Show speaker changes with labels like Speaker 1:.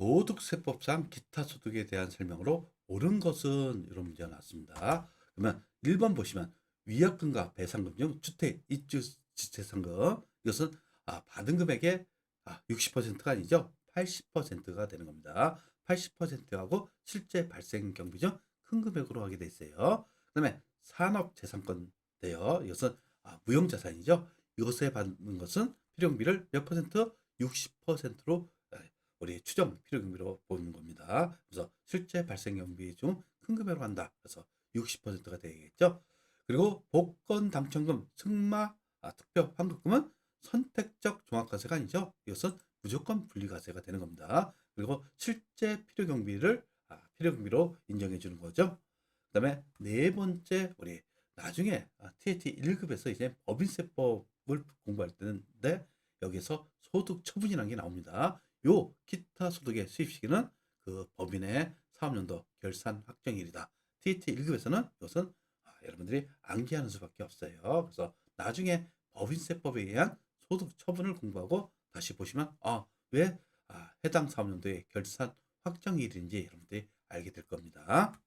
Speaker 1: 소득세법상 기타 소득에 대한 설명으로 옳은 것은 이런 문제가 나왔습니다. 그러면 1번 보시면 위약금과 배상금 중 주택 입주 지체상금 이것은 아, 받은 금액의 아, 60%가 아니죠. 80%가 되는 겁니다. 80%하고 실제 발생 경비 중 큰 금액으로 하게 돼 있어요. 그 다음에 산업재산권인데요. 이것은 아, 무형자산이죠. 이것에 받는 것은 필요경비를 몇 퍼센트? 60%로 우리 추정 필요경비로 보는 겁니다. 그래서 실제 발생 경비 중 큰 금액으로 한다. 그래서 60%가 되겠죠. 그리고 복권 당첨금, 승마, 아, 특별 환급금은 선택적 종합과세가 아니죠. 이것은 무조건 분리과세가 되는 겁니다. 그리고 실제 필요경비를 아, 필요경비로 인정해 주는 거죠. 그 다음에 네 번째 우리 나중에 아, TAT 1급에서 이제 법인세법을 공부할 때인데 여기서 소득 처분이라는 게 나옵니다. 요 기타 소득의 수입 시기는 그 법인의 사업연도 결산 확정일이다. TAT 1급에서는 이것은 아, 여러분들이 암기하는 수밖에 없어요. 그래서 나중에 법인세법에 의한 소득 처분을 공부하고 다시 보시면 아, 왜 아, 해당 사업연도의 결산 확정일인지 여러분들이 알게 될 겁니다.